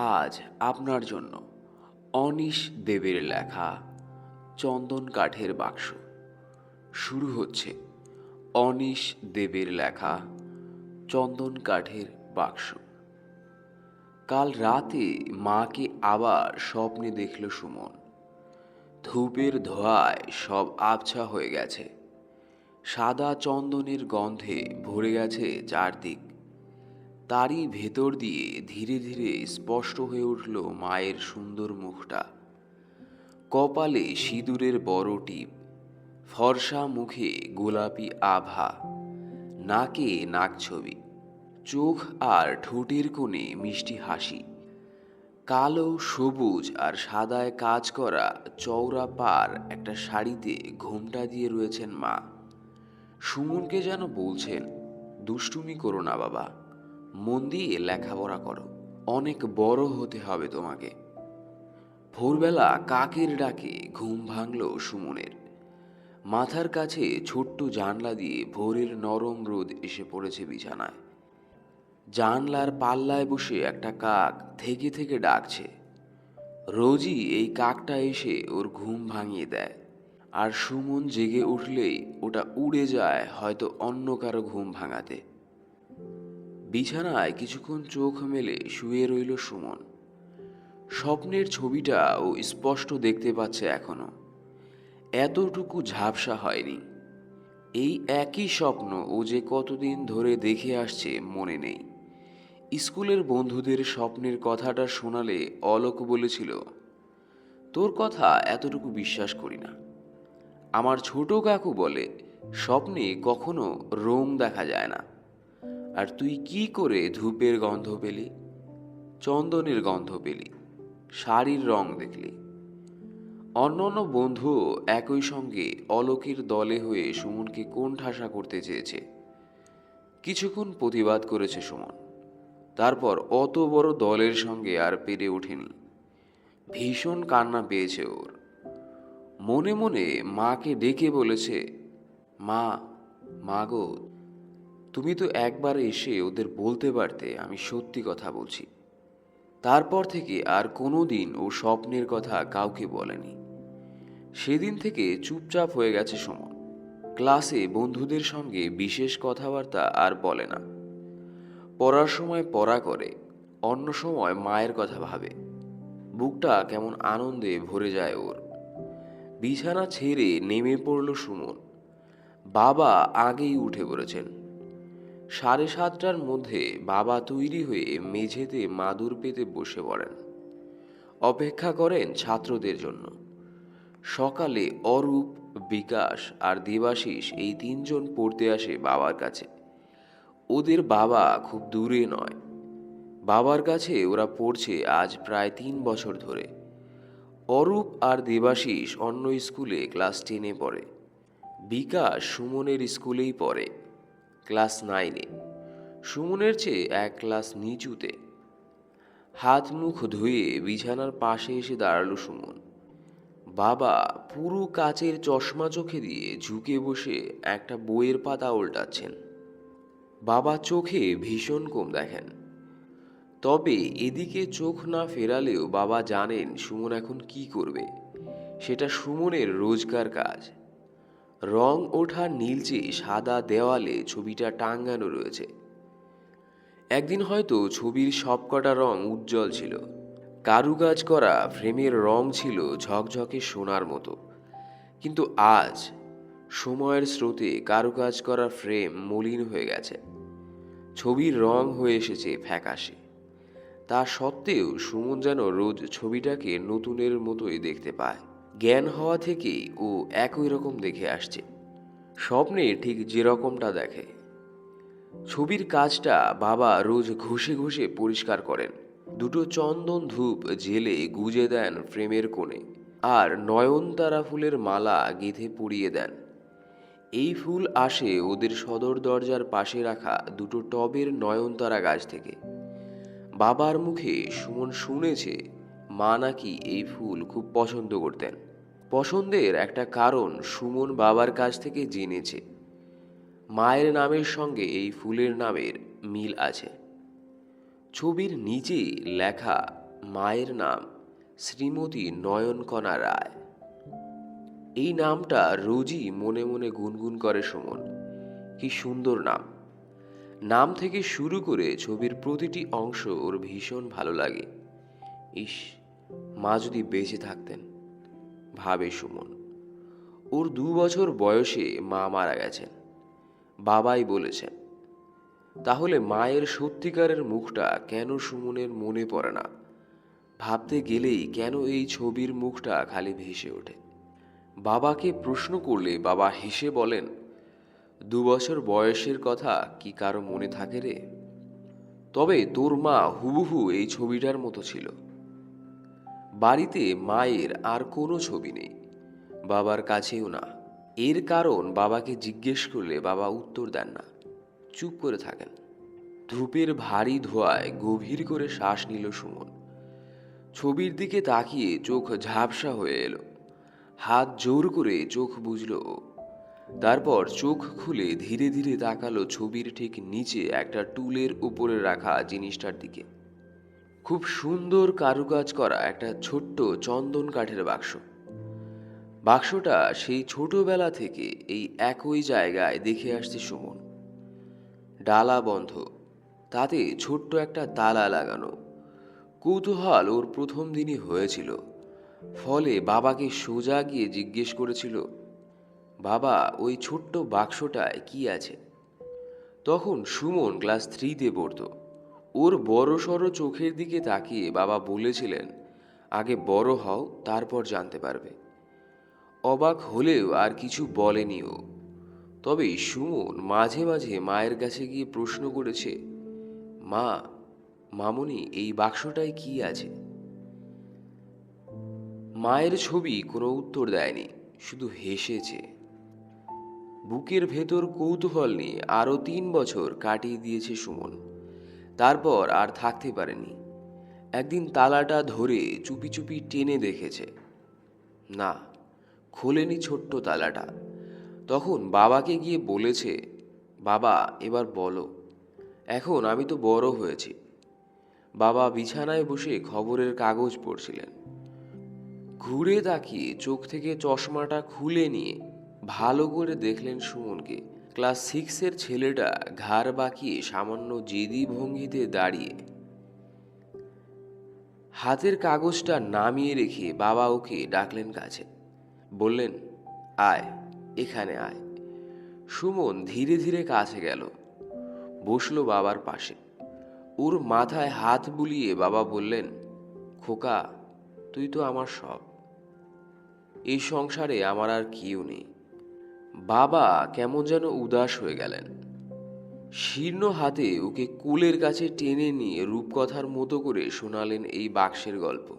আজ আপনার জন্য অনিশ দেবের লেখা চন্দন কাঠের বাক্স। শুরু হচ্ছে অনিশ দেবের লেখা চন্দন কাঠের বাক্স। কাল রাতে মাকে আবার স্বপ্নে দেখল সুমন। ধূপের ধোঁয়ায় সব আবছা হয়ে গেছে। সাদা চন্দনের গন্ধে ভরে গেছে চারদিক। তারই ভেতর দিয়ে ধীরে ধীরে স্পষ্ট হয়ে উঠল মায়ের সুন্দর মুখটা। কপালে সিঁদুরের বড় টিপ, ফর্সা মুখে গোলাপি আভা, নাকে নাক ছবি, চোখ আর ঠোঁটের কোণে মিষ্টি হাসি। কালো, সবুজ আর সাদায় কাজ করা চওড়া পার একটা শাড়িতে ঘোমটা দিয়ে রয়েছেন মা। সুমনকে যেন বলছেন, দুষ্টুমি করো না বাবা। মন দিয়ে লেখাপড়া করো। অনেক বড় হতে হবে তোমাকে। ভোরবেলা কাকের ডাকে ঘুম ভাঙল সুমনের। মাথার কাছে ছোট্ট জানলা দিয়ে ভোরের নরম রোদ এসে পড়েছে বিছানায়। জানলার পাল্লায় বসে একটা কাক থেকে থেকে ডাকছে। রোজই এই কাকটা এসে ওর ঘুম ভাঙিয়ে দেয়। আর সুমন জেগে উঠলেই ওটা উড়ে যায় হয়তো অন্য কারও ঘুম ভাঙাতে। বিছানায় কিছুক্ষণ চোখ মেলে শুয়ে রইল সুমন। স্বপ্নের ছবিটা ও স্পষ্ট দেখতে পাচ্ছে এখনও। এতটুকু ঝাপসা হয়নি। এই একই স্বপ্ন ও যে কতদিন ধরে দেখে আসছে মনে নেই। স্কুলের বন্ধুদের স্বপ্নের কথাটা শোনালে অলোক বলেছিল, তোর কথা এতটুকু বিশ্বাস করি না। আমার ছোট কাকু বলে, স্বপ্নে কখনো রোম দেখা যায় না। আর তুই কি করে ধূপের গন্ধ পেলি? চন্দনের গন্ধ পেলি, শাড়ির রং দেখলি। অন্যান্য বন্ধু একই সঙ্গে অলোকের দলে হয়ে সুমনকে কোন ঠাসা করতে চেয়েছে। কিছুক্ষণ প্রতিবাদ করেছে সুমন। তারপর অত বড় দলের সঙ্গে আর পেরে ওঠেনি। ভীষণ কান্না পেয়েছে ওর। মনে মনে মাকে ডেকে বলেছে, মা মা গো তুমি তো একবার এসে ওদের বলতে পারতে, আমি সত্যি কথা বলছি। তারপর থেকে আর কোনো দিন ও স্বপ্নের কথা কাউকে বলেনি। সেদিন থেকে চুপচাপ হয়ে গেছে সুমন। ক্লাসে বন্ধুদের সঙ্গে বিশেষ কথাবার্তা আর বলে না। পড়ার সময় পড়া করে, অন্য সময় মায়ের কথা ভাবে। বুকটা কেমন আনন্দে ভরে যায় ওর। বিছানা ছেড়ে নেমে পড়ল সুমন। বাবা আগেই উঠে পড়েছেন। সাড়ে সাতটার মধ্যে বাবা তৈরি হয়ে মেঝেতে মাদুর পেতে বসে পড়েন। অপেক্ষা করেন ছাত্রদের জন্য। সকালে অরূপ, বিকাশ আর দেবাশিস এই তিনজন পড়তে আসে বাবার কাছে। ওদের বাবা খুব দূরে নয়। বাবার কাছে ওরা পড়ছে আজ প্রায় তিন বছর ধরে। অরূপ আর দেবাশিস অন্য স্কুলে ক্লাস টেনে পড়ে। বিকাশ সুমনের স্কুলেই পড়ে। ক্লাস নাইনে। সুমনের চেয়ে এক ক্লাস নিচুতে। হাত মুখ ধুয়ে বিছানার পাশে এসে দাঁড়াল সুমন। বাবা পুরো কাচের চশমা চোখে দিয়ে ঝুঁকে বসে একটা বইয়ের পাতা উল্টাচ্ছেন। বাবা চোখে ভীষণ কম দেখেন। তবে এদিকে চোখ না ফেরালেও বাবা জানেন সুমন এখন কি করবে। সেটা সুমনের রোজকার কাজ। রং ওঠা নীলচে সাদা দেওয়ালে ছবিটা টাঙ্গানো রয়েছে। একদিন হয়তো ছবির সবকটা রং উজ্জ্বল ছিল। কারুকাজ করা ফ্রেমের রং ছিল ঝকঝকে সোনার মতো। কিন্তু আজ সময়ের স্রোতে কারুকাজ করা ফ্রেম মলিন হয়ে গেছে। ছবির রং হয়ে এসেছে ফ্যাকাশে। তা সত্ত্বেও সুমন যেন রোজ ছবিটাকে নতুনের মতোই দেখতে পায়। জ্ঞান হওয়া থেকেই ও একই রকম দেখে আসছে। স্বপ্নে ঠিক যেরকমটা দেখে। ছবির কাজটা বাবা রোজ ঘষে ঘষে পরিষ্কার করেন। দুটো চন্দন ধূপ জেলে গুজে দেন ফ্রেমের কোণে আর নয়নতারা ফুলের মালা গেঁথে পুড়িয়ে দেন। এই ফুল আসে ওদের সদর দরজার পাশে রাখা দুটো টবের নয়নতারা গাছ থেকে। বাবার মুখে সুমন শুনেছে, মা নাকি এই ফুল খুব পছন্দ করতেন। পছন্দের একটা কারণ সুমন বাবার কাছ থেকে জেনেছে। মায়ের নামের সঙ্গে এই ফুলের নামের মিল আছে। ছবির নিচে লেখা মায়ের নাম শ্রীমতী নয়নকণা রায়। এই নামটা রোজই মনে মনে গুনগুন করে সুমন। কি সুন্দর নাম। নাম থেকে শুরু করে ছবির প্রতিটি অংশ ওর ভীষণ ভালো লাগে। ইস, মা যদি বেঁচে থাকতেন। ভাবে সুমন। ওর দু বছর বয়সে মা মারা গেছেন। বাবাই বলেছেন, তাহলে মায়ের সত্যিকারের মুখটা কেন সুমনের মনে পড়ে না? ভাবতে গেলেই কেন এই ছবির মুখটা খালি ভেসে ওঠে? বাবাকে প্রশ্ন করলে বাবা হেসে বলেন, দু বছর বয়সের কথা কি কারও মনে থাকে রে? তবে তোর মা হুবহু এই ছবিটার মতো ছিল। বাড়িতে মায়ের আর কোনো ছবি নেই। বাবার কাছেও না। এর কারণ বাবাকে জিজ্ঞেস করলে বাবা উত্তর দেন না। চুপ করে থাকেন। ধূপের ভারী ধোঁয়ায় গভীর করে শ্বাস নিল সুমন। ছবির দিকে তাকিয়ে চোখ ঝাপসা হয়ে এলো। হাত জোর করে চোখ বুঝল। তারপর চোখ খুলে ধীরে ধীরে তাকালো ছবির ঠিক নিচে একটা টুলের উপরে রাখা জিনিসটার দিকে। খুব সুন্দর কারুকাজ করা একটা ছোট্ট চন্দন কাঠের বাক্স। বাক্সটা সেই ছোটবেলা থেকে এই একই জায়গায় দেখে আসছে সুমন। ডালা বন্ধ, তাতে ছোট্ট একটা তালা লাগানো। কৌতূহল ওর প্রথম দিনই হয়েছিল। ফলে বাবাকে সোজা গিয়ে জিজ্ঞেস করেছিল, বাবা, ওই ছোট্ট বাক্সটায় কি আছে? তখন সুমন ক্লাস থ্রিতে পড়তো। ওর বড় সড়ো চোখের দিকে তাকিয়ে বাবা বলেছিলেন, আগে বড় হও, তারপর জানতে পারবে। অবাক হলেও আর কিছু বলেনি ও। তবে সুমন মাঝে মাঝে মায়ের কাছে গিয়ে প্রশ্ন করেছে, মা, মামুনি, এই বাক্সটায় কি আছে? মায়ের ছবি কোনো উত্তর দেয়নি, শুধু হেসেছে। বুকের ভেতর কৌতূহল নিয়ে আরও তিন বছর কাটিয়ে দিয়েছে সুমন। তারপর আর থাকতে পারেনি। একদিন তালাটা ধরে চুপি চুপি টেনে দেখেছে। না, খোলেনি ছোট্ট তালাটা। তখন বাবাকে গিয়ে বলেছে, বাবা, এবার বলো, এখন আমি তো বড় হয়েছি বাবা বিছানায় বসে খবরের কাগজ পড়ছিলেন। ঘুরে তাকিয়ে চোখ থেকে চশমাটা খুলে নিয়ে ভালো করে দেখলেন সুমনকে। ক্লাস সিক্সের ছেলেটা ঘাড় বাঁকিয়ে সামান্য জেদি ভঙ্গিতে দাঁড়িয়ে। হাতের কাগজটা নামিয়ে রেখে বাবা ওকে ডাকলেন কাছে। বললেন, আয়, এখানে আয়। সুমন ধীরে ধীরে কাছে গেল। বসল বাবার পাশে। ওর মাথায় হাত বুলিয়ে বাবা বললেন, খোকা, তুই তো আমার সব। এই সংসারে আমার আর কেউ নেই। বাবা কেমন যেন উদাস হয়ে গেলেন। শীর্ণ হাতে ওকে কুলের কাছে টেনে নিয়ে রূপকথার মতো করে শোনালেন এই বাক্সের গল্প।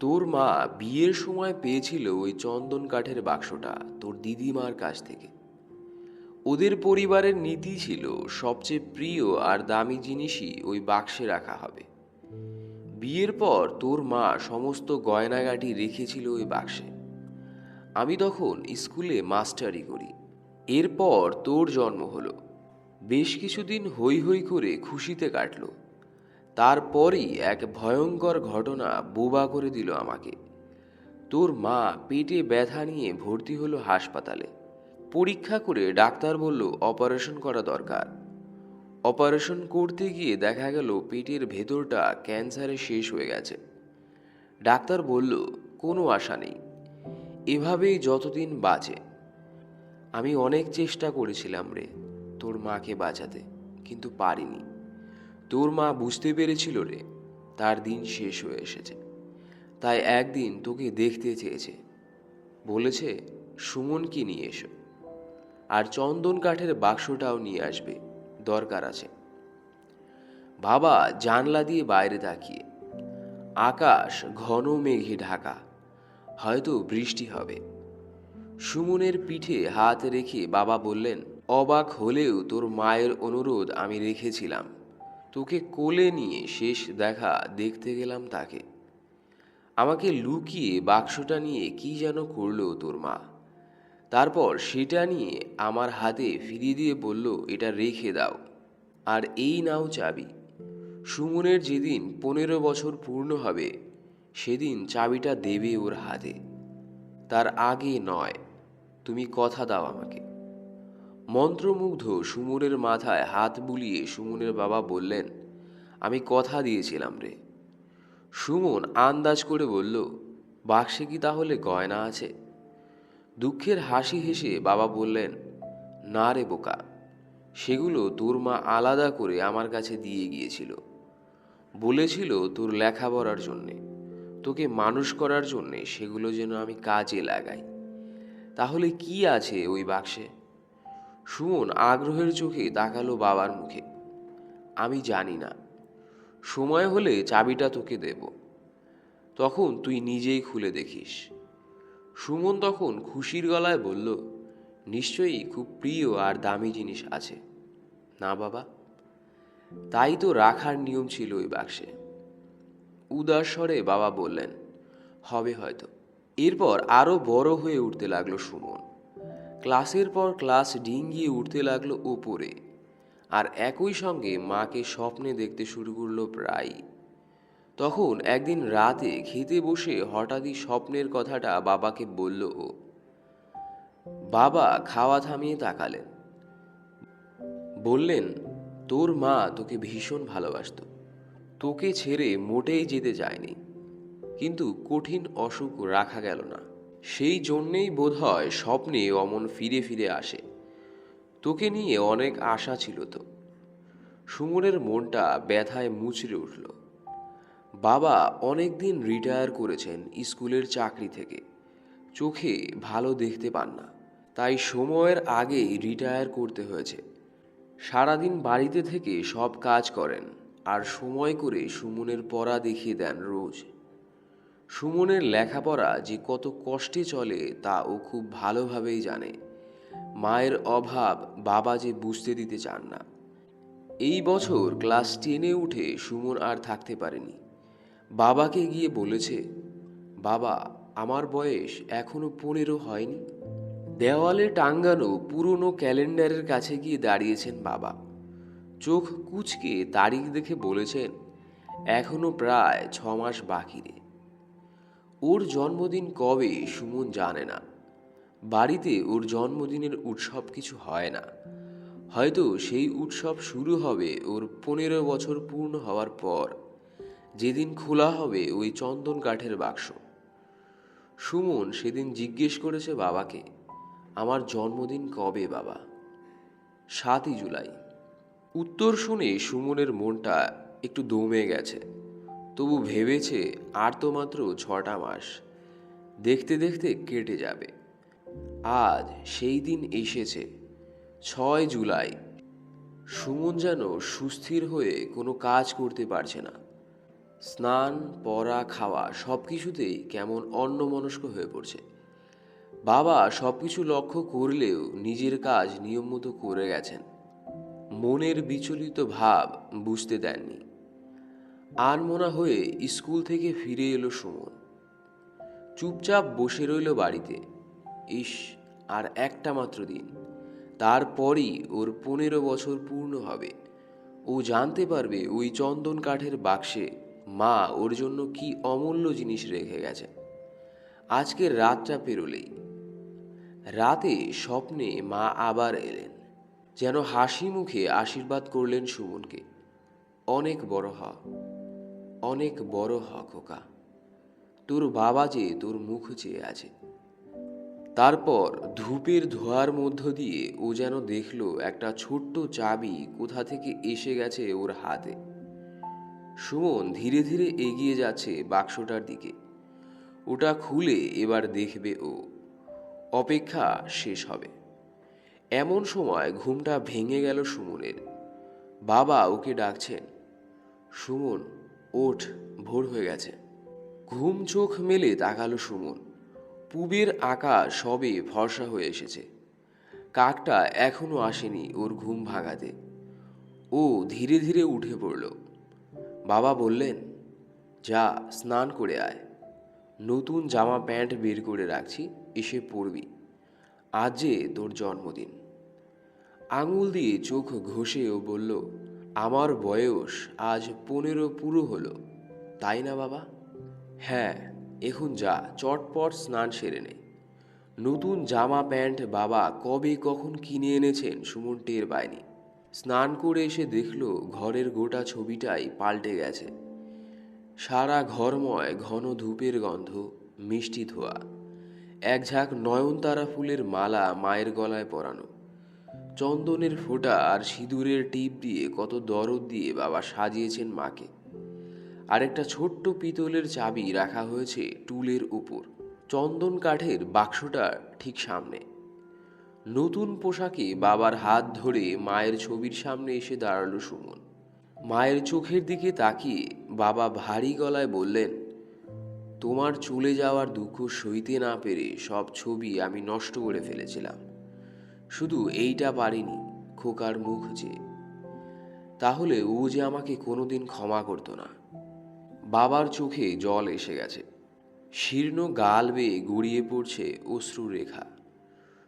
তোর মা বিয়ের সময় পেয়েছিল ওই চন্দন কাঠের বাক্সটা তোর দিদিমার কাছ থেকে। ওদের পরিবারের নীতি ছিল সবচেয়ে প্রিয় আর দামি জিনিসই ওই বাক্সে রাখা হবে। বিয়ের পর তোর মা সমস্ত গয়নাগাটি রেখেছিল ওই বাক্সে। আমি তখন স্কুলে মাস্টারি করি। এরপর তোর জন্ম হলো। বেশ কিছুদিন হই হই করে খুশিতে কাটল। তারপরই এক ভয়ঙ্কর ঘটনা বোবা করে দিল আমাকে। তোর মা পেটে ব্যথা নিয়ে ভর্তি হলো হাসপাতালে। পরীক্ষা করে ডাক্তার বলল, অপারেশন করা দরকার। অপারেশন করতে গিয়ে দেখা গেল, পেটের ভেতরটা ক্যান্সারে শেষ হয়ে গেছে। ডাক্তার বলল, কোনো আশা নেই। এভাবেই যতদিন বাঁচে, আমি অনেক চেষ্টা করেছিলাম রে তোর মাকে বাঁচাতে, কিন্তু পারিনি। তোর মা বুঝতে পেরেছিল রে, তার দিন শেষ হয়ে এসেছে। তাই একদিন তোকে দেখতে চেয়েছে। বলেছে, সুমনকে নিয়ে এসো। আর চন্দন কাঠের বাক্সটাও নিয়ে আসবে, দরকার আছে। বাবা জানলা দিয়ে বাইরে তাকিয়ে, আকাশ ঘন মেঘে ঢাকা। হয়তো বৃষ্টি হবে। সুমনের পিঠে হাত রেখে বাবা বললেন, অবাক হলেও তোর মায়ের অনুরোধ আমি রেখেছিলাম। তোকে কোলে নিয়ে শেষ দেখা দেখতে গেলাম তাকে। আমাকে লুকিয়ে বাক্সটা নিয়ে কি যেন করল তোর মা। তারপর সেটা নিয়ে আমার হাতে ফিরিয়ে দিয়ে বলল, এটা রেখে দাও। আর এই নাও চাবি। সুমনের যেদিন পনেরো বছর পূর্ণ হবে সেদিন চাবিটা দেবে ওর হাতে। তার আগে নয়, তুমি কথা দাও আমাকে। মন্ত্রমুগ্ধ সুমনের মাথায় হাত বুলিয়ে সুমনের বাবা বললেন, আমি কথা দিয়েছিলাম রে। সুমন আন্দাজ করে বলল, বাক্সে কি তাহলে গয়না আছে? দুঃখের হাসি হেসে বাবা বললেন, না রে বোকা, সেগুলো তোর মা আলাদা করে আমার কাছে দিয়ে গিয়েছিল। বলেছিল তোর লেখাপড়ার জন্যে। তোকে মানুষ করার জন্যে সেগুলো যেন আমি কাজে লাগাই। তাহলে কি আছে ওই বাক্সে? সুমন আগ্রহের চোখে তাকালো বাবার মুখে। আমি জানি না। সময় হলে চাবিটা তোকে দেব। তখন তুই নিজেই খুলে দেখিস। সুমন তখন খুশির গলায় বলল, নিশ্চয়ই খুব প্রিয় আর দামি জিনিস আছে। না বাবা। তাই তো রাখার নিয়ম ছিল ওই বাক্সে। উদাস স্বরে বাবা বললেন, হবে হয়তো। এরপর আরও বড় হয়ে উঠতে লাগল সুমন। ক্লাসের পর ক্লাস ডিঙ্গিয়ে উঠতে লাগল ওপরে। আর একই সঙ্গে মাকে স্বপ্নে দেখতে শুরু করল প্রায় তখন একদিন রাতে খেতে বসে হঠাৎই স্বপ্নের কথাটা বাবাকে বলল ও, বাবা খাওয়া থামিয়ে তাকালেন। বললেন, তোর মা তোকে ভীষণ ভালোবাসতো। তোকে ছেড়ে মোটেই যেতে যায়নি। কিন্তু কঠিন অসুখ রাখা গেল না। সেই জন্যেই বোধহয় স্বপ্নে অমন ফিরে ফিরে আসে। তোকে নিয়ে অনেক আশা ছিল তো। সুমনের মনটা ব্যথায় মুচড়ে উঠল। বাবা অনেক দিন রিটায়ার করেছেন স্কুলের চাকরি থেকে। চোখে ভালো দেখতে পান না। তাই সময়ের আগেই রিটায়ার করতে হয়েছে। সারাদিন বাড়িতে থেকে সব কাজ করেন। আর সময় করে সুমনের পড়া দেখিয়ে দেন রোজ। সুমনের লেখাপড়া যে কত কষ্টে চলে, তা ও খুব ভালোভাবেই জানে। মায়ের অভাব বাবা যে বুঝতে দিতে চান না। এই বছর ক্লাস টেনে উঠে সুমন আর থাকতে পারেনি। বাবাকে গিয়ে বলেছে, বাবা, আমার বয়স এখনও পনেরো হয়নি। দেওয়ালে টাঙ্গানো পুরনো ক্যালেন্ডারের কাছে গিয়ে দাঁড়িয়েছেন বাবা। চোখ কুচকে তারিখ দেখে বলেছেন, এখনও প্রায় ছ মাস বাকি রে। ওর জন্মদিন কবে সুমন জানে না। বাড়িতে ওর জন্মদিনের উৎসব কিছু হয় না। হয়তো সেই উৎসব শুরু হবে ওর পনেরো বছর পূর্ণ হওয়ার পর। যেদিন খোলা হবে ওই চন্দন কাঠের বাক্স। সুমন সেদিন জিজ্ঞেস করেছে বাবাকে, আমার জন্মদিন কবে বাবা? সাতই জুলাই। উত্তর শুনে সুমনের মনটা একটু দমে গেছে। তবু ভেবেছে আর তো মাত্র ছটা মাস। দেখতে দেখতে কেটে যাবে। আজ সেই দিন এসেছে, ছয় জুলাই। সুমন যেন সুস্থির হয়ে কোনো কাজ করতে পারছে না। স্নান, পড়া, খাওয়া সব কিছুতেই কেমন অন্যমনস্ক হয়ে পড়ছে। বাবা সব কিছু লক্ষ্য করলেও নিজের কাজ নিয়ম মতো করে গেছেন। মনের বিচলিত ভাব বুঝতে দেননি। আনমনা হয়ে স্কুল থেকে ফিরে এলো সুমন। চুপচাপ বসে রইল বাড়িতে। ইস, আর একটা মাত্র দিন। তারপরই ওর পনেরো বছর পূর্ণ হবে। ও জানতে পারবে ওই চন্দন কাঠের বাক্সে মা ওর জন্য কি অমূল্য জিনিস রেখে গেছে। আজকের রাতটা পেরোলেই। রাতে স্বপ্নে মা আবার এলেন। যেন হাসি মুখে আশীর্বাদ করলেন সুমনকে। অনেক বড় হ, অনেক বড় হ খোকা। তোর বাবা যে তোর মুখ চেয়ে আছে। তারপর ধূপের ধোয়ার মধ্য দিয়ে ও যেন দেখল একটা ছোট্ট চাবি কোথা থেকে এসে গেছে ওর হাতে। সুমন ধীরে ধীরে এগিয়ে যাচ্ছে বাক্সটার দিকে। ওটা খুলে এবার দেখবে ও। অপেক্ষা শেষ হবে। এমন সময় ঘুমটা ভেঙে গেল সুমনের। বাবা ওকে ডাকছেন, সুমন, ওঠ, ভোর হয়ে গেছে। ঘুম চোখ মেলে তাকালো সুমন। পুবের আকাশ সবে ভরসা হয়ে এসেছে। কাকটা এখনও আসেনি ওর ঘুম ভাঙাতে। ও ধীরে ধীরে উঠে পড়ল। বাবা বললেন, যা, স্নান করে আয়। নতুন জামা প্যান্ট বের করে রাখছি, এসে পড়বি আজ যে তোর জন্মদিন। আঙুল দিয়ে চোখ ঘষে ও বলল, আমার বয়স আজ পনেরো পুরো হলো। তাই না বাবা? হ্যাঁ এখন যা, চটপট স্নান সেরে নে। নতুন জামা প্যান্ট বাবা কবে কখন কিনে এনেছেন সুমন টের পায়নি। স্নান করে এসে দেখল ঘরের গোটা ছবিটাই পাল্টে গেছে। সারা ঘরময়, ঘন ধূপের গন্ধ, মিষ্টি ধোয়া। এক ঝাঁক নয়নতারা ফুলের মালা মায়ের গলায় পরানো। চন্দনের ফোঁটা আর সিঁদুরের টিপ দিয়ে কত দরদ দিয়ে বাবা সাজিয়েছেন মাকে। আরেকটা ছোট্ট পিতলের চাবি রাখা হয়েছে টুলের উপর। চন্দন কাঠের বাক্সটা ঠিক সামনে। নতুন পোশাকে বাবার হাত ধরে মায়ের ছবির সামনে এসে দাঁড়াল সুমন। মায়ের চোখের দিকে তাকিয়ে বাবা ভারী গলায় বললেন, তোমার চলে যাওয়ার দুঃখ সইতে না পেরে সব ছবি আমি নষ্ট করে ফেলেছিলাম। শুধু এইটা পারিনি, খোকার মুখ যে। তাহলে ও যে আমাকে কোনোদিন ক্ষমা করতো না। বাবার চোখে জল এসে গেছে। শীর্ণ গাল বেয়ে গড়িয়ে পড়ছে অশ্রু রেখা।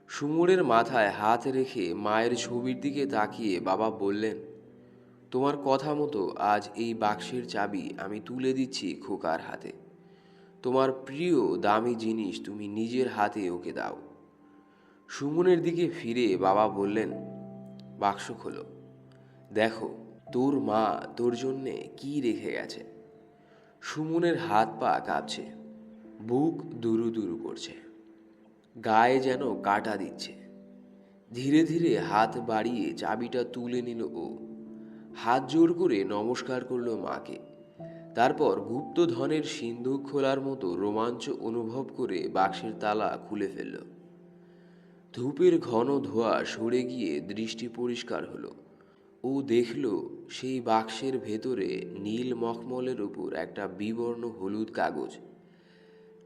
সুমনের মাথায় হাত রেখে মায়ের ছবির দিকে তাকিয়ে বাবা বললেন, তোমার কথা মতো আজ এই বাক্সের চাবি আমি তুলে দিচ্ছি খোকার হাতে। তোমার প্রিয় দামি জিনিস তুমি নিজের হাতে ওকে দাও। সুমনের দিকে ফিরে বাবা বললেন, বাক্স খোলো। দেখো, তোর মা তোর জন্যে কি রেখে গেছে? সুমনের হাত পা কাঁপছে, বুক দুরু দুরু করছে, গায়ে যেন কাটা দিচ্ছে। ধীরে ধীরে হাত বাড়িয়ে চাবিটা তুলে নিল ও। হাত জোর করে নমস্কার করল মাকে। তারপর গুপ্তধনের সিন্ধুক খোলার মতো রোমাঞ্চ অনুভব করে বাক্সের তালা খুলে ফেলল। ধূপের ঘন ধোঁয়া সরে গিয়ে দৃষ্টি পরিষ্কার হলো। ও দেখল সেই বাক্সের ভেতরে নীল মখমলের উপর একটা বিবর্ণ হলুদ কাগজ।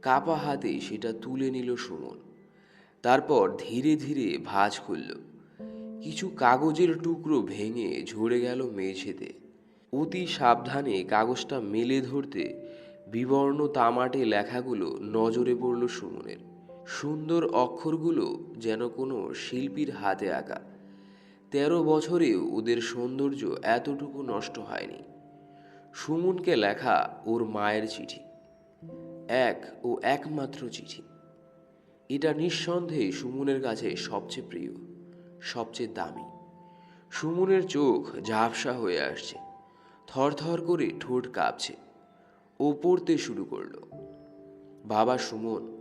কাপা হাতে সেটা তুলে নিল সুমন। তারপর ধীরে ধীরে ভাঁজ খুলল কিছু কাগজের টুকরো ভেঙে ঝরে গেল মেঝেতে। অতি সাবধানে কাগজটা মেলে ধরতে বিবর্ণ তামাটে লেখাগুলো নজরে পড়ল সুমনের। সুন্দর অক্ষরগুলো যেন কোনো শিল্পীর হাতে আঁকা। তেরো বছরেও ওদের সৌন্দর্য এতটুকু নষ্ট হয়নি। সুমনকে লেখা ওর মায়ের চিঠি। এক ও একমাত্র চিঠি। এটা নিঃসন্দেহে সুমনের কাছে সবচেয়ে প্রিয়, সবচেয়ে দামি। সুমনের চোখ ঝাপসা হয়ে আসছে। থরথর করে ঠোঁট কাঁপছে। ও পড়তে শুরু করল। বাবা সুমন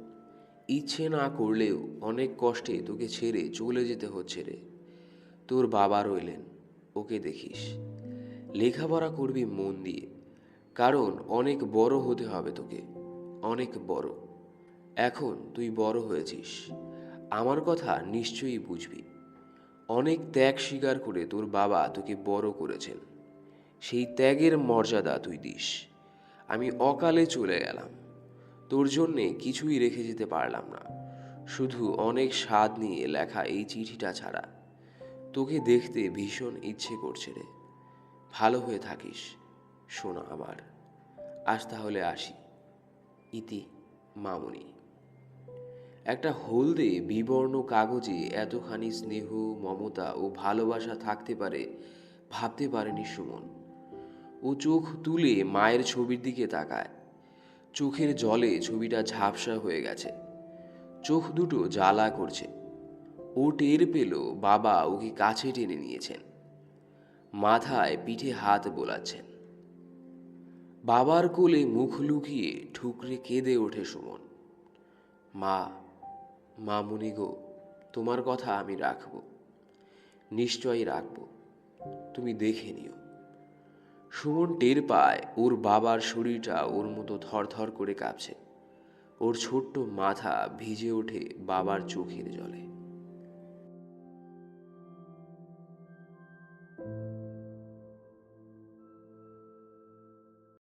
ইচ্ছে না করলেও অনেক কষ্টে তোকে ছেড়ে চলে যেতে হচ্ছে রে। তোর বাবা রইলেন, ওকে দেখিস। লেখাপড়া করবি মন দিয়ে, কারণ অনেক বড় হতে হবে তোকে, অনেক বড়। এখন তুই বড় হয়েছিস, আমার কথা নিশ্চয়ই বুঝবি। অনেক ত্যাগ স্বীকার করে তোর বাবা তোকে বড় করেছেন, সেই ত্যাগের মর্যাদা তুই দিস। আমি অকালে চলে গেলাম। তোর জন্যে কিছুই রেখে যেতে পারলাম না। শুধু অনেক স্বাদ নিয়ে লেখা এই চিঠিটা ছাড়া। তোকে দেখতে ভীষণ ইচ্ছে করছে রে। ভালো হয়ে থাকিস, শোনা আমার আজ তাহলে আসি। ইতি, মামুনি। একটা হলদে বিবর্ণ কাগজে এতখানি স্নেহ, মমতা ও ভালোবাসা থাকতে পারে, ভাবতে পারেনি সুমন। ও চোখ তুলে মায়ের ছবির দিকে তাকায়। চোখের জলে ছবিটা ঝাপসা হয়ে গেছে। চোখ দুটো জ্বালা করছে। ও টের পেল বাবা ওকে কাছে টেনে নিয়েছেন। মাথায় পিঠে হাত বোলাচ্ছেন। বাবার কোলে মুখ লুকিয়ে ঠুকরে কেঁদে ওঠে সুমন। মা মা মুনি গো, তোমার কথা আমি রাখব। নিশ্চয়ই রাখব। তুমি দেখে নিও। সুমন টের পায় ওর বাবার শরীরটা ওর মতো থরথর করে কাঁপছে। ওর ছোট্ট মাথা ভিজে ওঠে বাবার চোখের জলে।